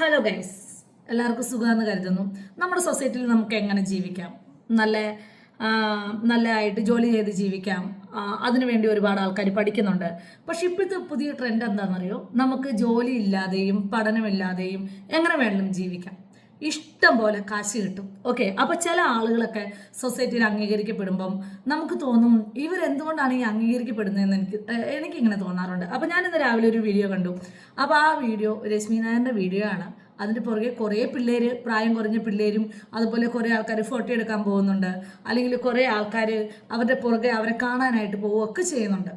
Hello guys എല്ലാവർക്കും സുഖമെന്ന് കരുതുന്നു. നമ്മുടെ സൊസൈറ്റിയിൽ നമുക്ക് എങ്ങനെ ജീവിക്കാം? നല്ല നല്ല നല്ലതായിട്ട് ജോലി ചെയ്ത് ജീവിക്കാം. അതിനുവേണ്ടി ഒരുപാട് ആൾക്കാർ പഠിക്കുന്നുണ്ട്. പക്ഷെ ഇപ്പോഴത്തെ പുതിയ ട്രെൻഡ് എന്താണെന്നറിയോ? നമുക്ക് ജോലി ഇല്ലാതെയും പഠനമില്ലാതെയും എങ്ങനെ വേണമെങ്കിലും ജീവിക്കാം. ഇഷ്ടം പോലെ കാശ് കിട്ടും. ഓക്കെ അപ്പൊ ചില ആളുകളൊക്കെ സൊസൈറ്റിയിൽ അംഗീകരിക്കപ്പെടുമ്പം നമുക്ക് തോന്നും ഇവർ എന്തുകൊണ്ടാണ് ഈ അംഗീകരിക്കപ്പെടുന്നതെന്ന് എനിക്ക് എനിക്ക് ഇങ്ങനെ തോന്നാറുണ്ട്. അപ്പൊ ഞാൻ ഇന്ന് രാവിലെ ഒരു വീഡിയോ കണ്ടു. അപ്പൊ ആ വീഡിയോ രശ്മി നായരുടെ വീഡിയോ ആണ്. അതിന്റെ പുറകെ കുറേ പിള്ളേര് പ്രായം കുറഞ്ഞ പിള്ളേരും അതുപോലെ കുറേ ആൾക്കാർ ഫോട്ടോ എടുക്കാൻ പോകുന്നുണ്ട്. അല്ലെങ്കിൽ കുറേ ആൾക്കാർ അവരുടെ പുറകെ അവരെ കാണാനായിട്ട് പോവുകയൊക്കെ ചെയ്യുന്നുണ്ട്.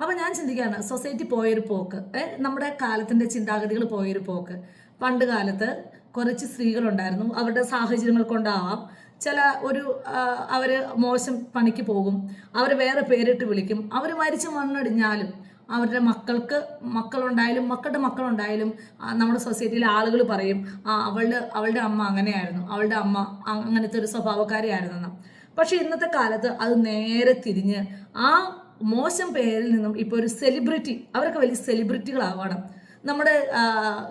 അപ്പോൾ ഞാൻ ചിന്തിക്കുകയാണ് സൊസൈറ്റി പോയൊരു പോക്ക് നമ്മുടെ കാലത്തിന്റെ ചിന്താഗതികൾ പോയൊരു പോക്ക്. പണ്ട് കാലത്ത് കുറച്ച് സ്ത്രീകളുണ്ടായിരുന്നു. അവരുടെ സാഹചര്യങ്ങൾ കൊണ്ടാവാം. ചില ഒരു അവർ മോശം പണിക്ക് പോകും. അവർ വേറെ പേരിട്ട് വിളിക്കും. അവർ മരിച്ച് മണ്ണടിഞ്ഞാലും അവരുടെ മക്കൾക്ക് മക്കളുണ്ടായാലും മക്കളുടെ മക്കളുണ്ടായാലും നമ്മുടെ സൊസൈറ്റിയിലെ ആളുകൾ പറയും ആ അവളുടെ അവളുടെ അമ്മ അങ്ങനെയായിരുന്നു. അവളുടെ അമ്മ അങ്ങനത്തെ ഒരു സ്വഭാവക്കാരിയായിരുന്നു പക്ഷെ ഇന്നത്തെ കാലത്ത് അത് നേരെ തിരിഞ്ഞ് ആ മോശം പേരിൽ നിന്നും ഇപ്പോൾ ഒരു സെലിബ്രിറ്റി അവരൊക്കെ വലിയ സെലിബ്രിറ്റികളാവണം നമ്മുടെ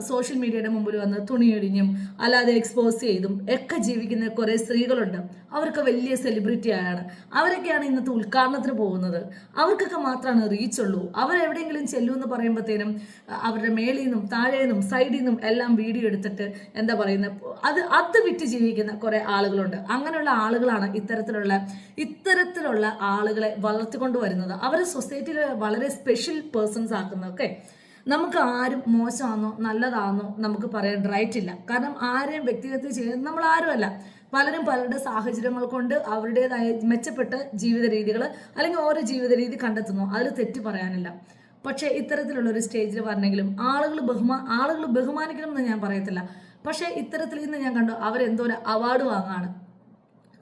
സോഷ്യൽ മീഡിയയുടെ മുമ്പിൽ വന്ന് തുണിയൊഴിഞ്ഞും അല്ലാതെ എക്സ്പോസ് ചെയ്തും ഒക്കെ ജീവിക്കുന്ന കുറേ സ്ത്രീകളുണ്ട്. അവർക്ക് വലിയ സെലിബ്രിറ്റി ആണ് അവരൊക്കെയാണ് ഇന്നത്തെ ഉദ്ഘാടനത്തിന് പോകുന്നത്. അവർക്കൊക്കെ മാത്രമാണ് റീച്ച് ഉള്ളൂ. അവരെവിടെയെങ്കിലും ചെല്ലൂ എന്ന് പറയുമ്പോഴത്തേനും അവരുടെ മേളിൽ നിന്നും താഴെ നിന്നും സൈഡിൽ നിന്നും എല്ലാം വീഡിയോ എടുത്തിട്ട് എന്താ പറയുന്നത് അത് അത് വിറ്റ് ജീവിക്കുന്ന കുറേ ആളുകളുണ്ട്. അങ്ങനെയുള്ള ആളുകളാണ് ഇത്തരത്തിലുള്ള ഇത്തരത്തിലുള്ള ആളുകളെ വളർത്തിക്കൊണ്ട് വരുന്നത് അവരെ സൊസൈറ്റിയിലെ വളരെ സ്പെഷ്യൽ പേഴ്സൺസ് ആക്കുന്നത് ഓക്കെ നമുക്ക് ആരും മോശമാണെന്നോ നല്ലതാണെന്നോ നമുക്ക് പറയാൻ റൈറ്റ് ഇല്ല. കാരണം ആരെയും വ്യക്തിഗത ചെയ്യുന്നത് നമ്മൾ ആരുമല്ല പലരും പലരുടെ സാഹചര്യങ്ങൾ കൊണ്ട് അവരുടേതായ മെച്ചപ്പെട്ട ജീവിത രീതികൾ അല്ലെങ്കിൽ ഓരോ ജീവിത രീതി കണ്ടെത്തുന്നു. അതിൽ തെറ്റ് പറയാനില്ല. പക്ഷേ ഇത്തരത്തിലുള്ള ഒരു സ്റ്റേജിൽ വരണമെങ്കിലും ആളുകൾ ബഹുമാ ആളുകൾ ബഹുമാനിക്കണം എന്ന് ഞാൻ പറയത്തില്ല. പക്ഷേ ഇത്തരത്തിൽ ഇന്ന് ഞാൻ കണ്ടു അവരെന്തോ ഒരു അവാർഡ് വാങ്ങാണ്.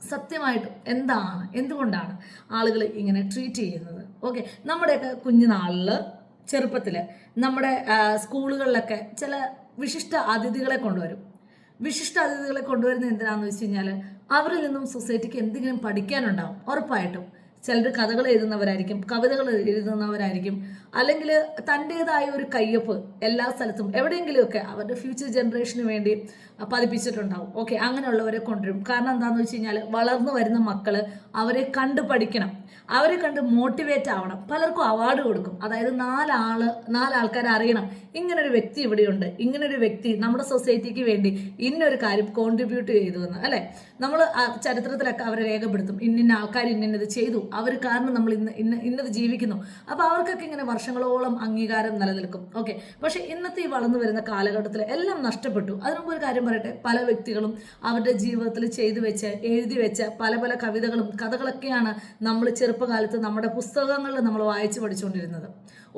സത്യമായിട്ട് എന്താണ്? എന്തുകൊണ്ടാണ് ആളുകൾ ഇങ്ങനെ ട്രീറ്റ് ചെയ്യുന്നത്? ഓക്കെ നമ്മുടെയൊക്കെ കുഞ്ഞുനാളിൽ ചെറുപ്പത്തിൽ നമ്മുടെ സ്കൂളുകളിലൊക്കെ ചില വിശിഷ്ട അതിഥികളെ കൊണ്ടുവരും. വിശിഷ്ട അതിഥികളെ കൊണ്ടുവരുന്ന എന്തിനാന്ന് വെച്ച് കഴിഞ്ഞാൽ അവരിൽ നിന്നും സൊസൈറ്റിക്ക് എന്തെങ്കിലും പഠിക്കാനുണ്ടാവും ഉറപ്പായിട്ടും. ചിലർ കഥകൾ എഴുതുന്നവരായിരിക്കും കവിതകൾ എഴുതുന്നവരായിരിക്കും. അല്ലെങ്കിൽ തന്റേതായ ഒരു കയ്യൊപ്പ് എല്ലാ സ്ഥലത്തും എവിടെയെങ്കിലുമൊക്കെ അവരുടെ ഫ്യൂച്ചർ ജനറേഷന് വേണ്ടി പതിപ്പിച്ചിട്ടുണ്ടാവും. ഓക്കെ അങ്ങനെയുള്ളവരെ കൊണ്ടുവരും. കാരണം എന്താണെന്ന് വെച്ച് കഴിഞ്ഞാൽ വളർന്നു വരുന്ന മക്കൾ അവരെ കണ്ടു പഠിക്കണം. അവരെ കണ്ട് മോട്ടിവേറ്റ് ആവണം. പലർക്കും അവാർഡ് കൊടുക്കും. അതായത് നാലാൾ നാലാൾക്കാർ അറിയണം. ഇങ്ങനൊരു വ്യക്തി ഇവിടെയുണ്ട്. ഇങ്ങനൊരു വ്യക്തി നമ്മുടെ സൊസൈറ്റിക്ക് വേണ്ടി ഇന്നൊരു കാര്യം കോൺട്രിബ്യൂട്ട് ചെയ്തു എന്ന്. അല്ലേ? നമ്മൾ ചരിത്രത്തിലൊക്കെ അവരെ രേഖപ്പെടുത്തും. ഇന്നിന്ന ആൾക്കാർ ഇന്നത് ചെയ്തു. അവർ കാരണം നമ്മൾ ഇന്ന് ഇന്ന ഇന്നത് ജീവിക്കുന്നു. അപ്പോൾ അവർക്കൊക്കെ ഇങ്ങനെ വർഷങ്ങളോളം അംഗീകാരം നിലനിൽക്കും. ഓക്കെ. പക്ഷേ ഇന്നത്തെ ഈ വളർന്നു വരുന്ന കാലഘട്ടത്തിൽ എല്ലാം നഷ്ടപ്പെട്ടു. അതിനുമുമ്പ് ഒരു കാര്യം പറയട്ടെ? പല വ്യക്തികളും അവരുടെ ജീവിതത്തിൽ ചെയ്തു വെച്ച് എഴുതി വെച്ച പല പല കവിതകളും കഥകളൊക്കെയാണ് നമ്മൾ ചെറുപ്പകാലത്ത് നമ്മുടെ പുസ്തകങ്ങളിൽ നമ്മൾ വായിച്ചു പഠിച്ചുകൊണ്ടിരുന്നത്.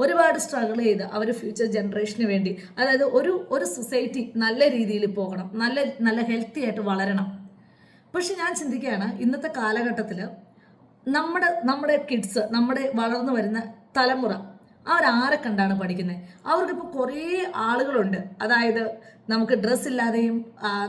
ഒരുപാട് സ്ട്രഗിൾ ചെയ്ത് അവർ ഫ്യൂച്ചർ ജനറേഷന് വേണ്ടി അതായത് ഒരു ഒരു സൊസൈറ്റി നല്ല രീതിയിൽ പോകണം നല്ല നല്ല ഹെൽത്തി ആയിട്ട് വളരണം. പക്ഷെ ഞാൻ ചിന്തിക്കുകയാണ് ഇന്നത്തെ കാലഘട്ടത്തിൽ നമ്മുടെ നമ്മുടെ കിഡ്സ് നമ്മുടെ വളർന്നു വരുന്ന തലമുറ അവരാരെ കണ്ടാണ് പഠിക്കുന്നത് അവർക്കിപ്പോൾ കുറേ ആളുകളുണ്ട്. അതായത് നമുക്ക് ഡ്രസ്സ് ഇല്ലാതെയും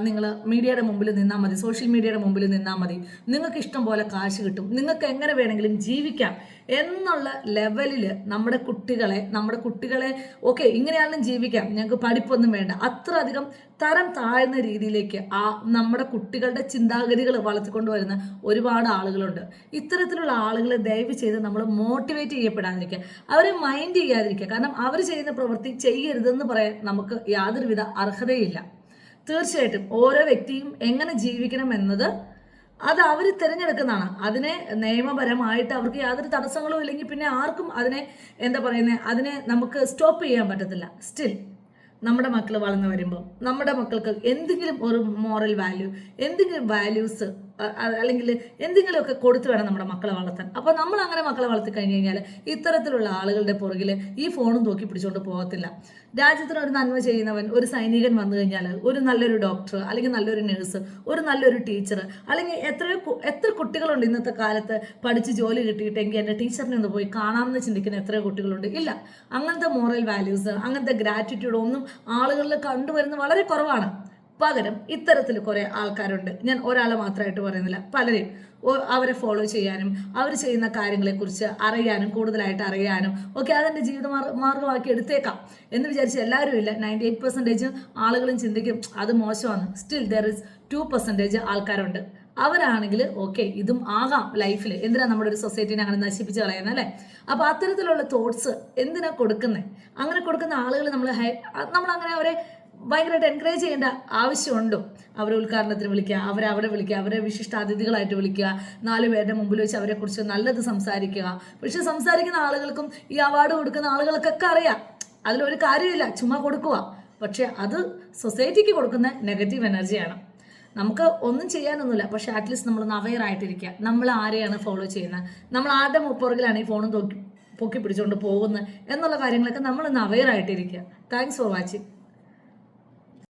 നിങ്ങൾ മീഡിയയുടെ മുമ്പിൽ നിന്നാൽ മതി സോഷ്യൽ മീഡിയയുടെ മുമ്പിൽ നിന്നാൽ മതി. നിങ്ങൾക്ക് ഇഷ്ടം പോലെ കാശ് കിട്ടും. നിങ്ങൾക്ക് എങ്ങനെ വേണമെങ്കിലും ജീവിക്കാം എന്നുള്ള ലെവലിൽ നമ്മുടെ കുട്ടികളെ നമ്മുടെ കുട്ടികളെ ഓക്കെ ഇങ്ങനെയാണെങ്കിലും ജീവിക്കാം. ഞങ്ങൾക്ക് പഠിപ്പൊന്നും വേണ്ട. അത്ര അധികം തരം താഴ്ന്ന രീതിയിലേക്ക് ആ നമ്മുടെ കുട്ടികളുടെ ചിന്താഗതികൾ വളർത്തിക്കൊണ്ട് വരുന്ന ഒരുപാട് ആളുകളുണ്ട്. ഇത്തരത്തിലുള്ള ആളുകളെ ദയവ് ചെയ്ത് നമ്മൾ മോട്ടിവേറ്റ് ചെയ്യപ്പെടാതിരിക്കുക. അവരെ മൈൻഡ് ചെയ്യാതിരിക്കുക. കാരണം അവർ ചെയ്യുന്ന പ്രവൃത്തി ചെയ്യരുതെന്ന് പറയാൻ നമുക്ക് യാതൊരുവിധ അർഹതയില്ല. തീർച്ചയായിട്ടും ഓരോ വ്യക്തിയും എങ്ങനെ ജീവിക്കണം എന്നത് അത് അവർ തിരഞ്ഞെടുക്കുന്നതാണ്. അതിനെ നിയമപരമായിട്ട് അവർക്ക് യാതൊരു തടസ്സങ്ങളും ഇല്ലെങ്കിൽ പിന്നെ ആർക്കും അതിനെ എന്താ പറയുന്നത് അതിനെ നമുക്ക് സ്റ്റോപ്പ് ചെയ്യാൻ പറ്റത്തില്ല. സ്റ്റിൽ നമ്മുടെ മക്കൾ വളർന്നു വരുമ്പോൾ നമ്മുടെ മക്കൾക്ക് എന്തെങ്കിലും ഒരു മോറൽ വാല്യൂ എന്തെങ്കിലും വാല്യൂസ് അല്ലെങ്കിൽ എന്തെങ്കിലുമൊക്കെ കൊടുത്തു വേണം നമ്മുടെ മക്കളെ വളർത്താൻ. അപ്പോൾ നമ്മൾ അങ്ങനെ മക്കളെ വളർത്തി കഴിഞ്ഞ് കഴിഞ്ഞാൽ ഇത്തരത്തിലുള്ള ആളുകളുടെ പുറകിൽ ഈ ഫോണും തൂക്കി പിടിച്ചുകൊണ്ട് പോകത്തില്ല. രാജ്യത്തിന് ഒരു നന്മ ചെയ്യുന്നവൻ ഒരു സൈനികൻ വന്നു കഴിഞ്ഞാൽ ഒരു നല്ലൊരു ഡോക്ടർ അല്ലെങ്കിൽ നല്ലൊരു നഴ്സ് ഒരു നല്ലൊരു ടീച്ചർ അല്ലെങ്കിൽ എത്രയോ എത്ര കുട്ടികളുണ്ട് ഇന്നത്തെ കാലത്ത് പഠിച്ച് ജോലി കിട്ടിയിട്ടെങ്കിൽ എന്റെ ടീച്ചറിനെ ഒന്ന് പോയി കാണാമെന്ന് ചിന്തിക്കുന്ന എത്രയോ കുട്ടികളുണ്ട്. ഇല്ല. അങ്ങനത്തെ മോറൽ വാല്യൂസ് അങ്ങനത്തെ ഗ്രാറ്റിറ്റ്യൂഡ് ഒന്നും ആളുകളിൽ കണ്ടുവരുന്നത് വളരെ കുറവാണ്. പകരം ഇത്തരത്തിൽ കുറേ ആൾക്കാരുണ്ട്. ഞാൻ ഒരാളെ മാത്രമായിട്ട് പറയുന്നില്ല. പലരെയും. അവരെ ഫോളോ ചെയ്യാനും അവർ ചെയ്യുന്ന കാര്യങ്ങളെക്കുറിച്ച് അറിയാനും കൂടുതലായിട്ട് അറിയാനും ഒക്കെ അതെന്റെ ജീവിത മാർഗ- മാർഗമാക്കി എടുത്തേക്കാം എന്ന് വിചാരിച്ച് എല്ലാവരും ഇല്ല. നയന്റി എയ്റ്റ് പെർസെന്റേജ് ആളുകളും ചിന്തിക്കും അത് മോശമാണ്. Still there is two percentage ആൾക്കാരുണ്ട്. അവരാണെങ്കിൽ ഓക്കെ ഇതും ആകാം ലൈഫിൽ എന്തിനാ നമ്മുടെ ഒരു സൊസൈറ്റിനെ അങ്ങനെ നശിപ്പിച്ച് കളയുന്നത് അല്ലേ? അപ്പോൾ അത്തരത്തിലുള്ള തോട്ട്സ് എന്തിനാ കൊടുക്കുന്നത് അങ്ങനെ കൊടുക്കുന്ന ആളുകൾ നമ്മൾ നമ്മൾ അങ്ങനെ അവരെ ഭയങ്കരമായിട്ട് എൻകറേജ് ചെയ്യേണ്ട ആവശ്യമുണ്ടോ. അവരെ ഉദ്ഘാടനത്തിന് വിളിക്കുക അവരെ അവിടെ വിളിക്കുക അവരെ വിശിഷ്ട അതിഥികളായിട്ട് വിളിക്കുക നാല് പേരുടെ മുമ്പിൽ വെച്ച് അവരെക്കുറിച്ച് നല്ലത് സംസാരിക്കുക. പക്ഷെ സംസാരിക്കുന്ന ആളുകൾക്കും ഈ അവാർഡ് കൊടുക്കുന്ന ആളുകൾക്കൊക്കെ അറിയാം. അതിലൊരു കാര്യമില്ല ചുമ്മാ കൊടുക്കുക. പക്ഷെ അത് സൊസൈറ്റിക്ക് കൊടുക്കുന്ന നെഗറ്റീവ് എനർജിയാണ് നമുക്ക് ഒന്നും ചെയ്യാനൊന്നുമില്ല പക്ഷെ അറ്റ്ലീസ്റ്റ് നമ്മൾ അവെയർ ആയിട്ടിരിക്കുക. നമ്മൾ ആരെയാണ് ഫോളോ ചെയ്യുന്നത്? നമ്മൾ ആരുടെ പുറകിലാണ് ഈ ഫോണും പൊക്കി പിടിച്ചുകൊണ്ട് പോകുന്നത്? എന്നുള്ള കാര്യങ്ങളൊക്കെ നമ്മൾ അവെയർ ആയിട്ടിരിക്കുക. Thanks for watching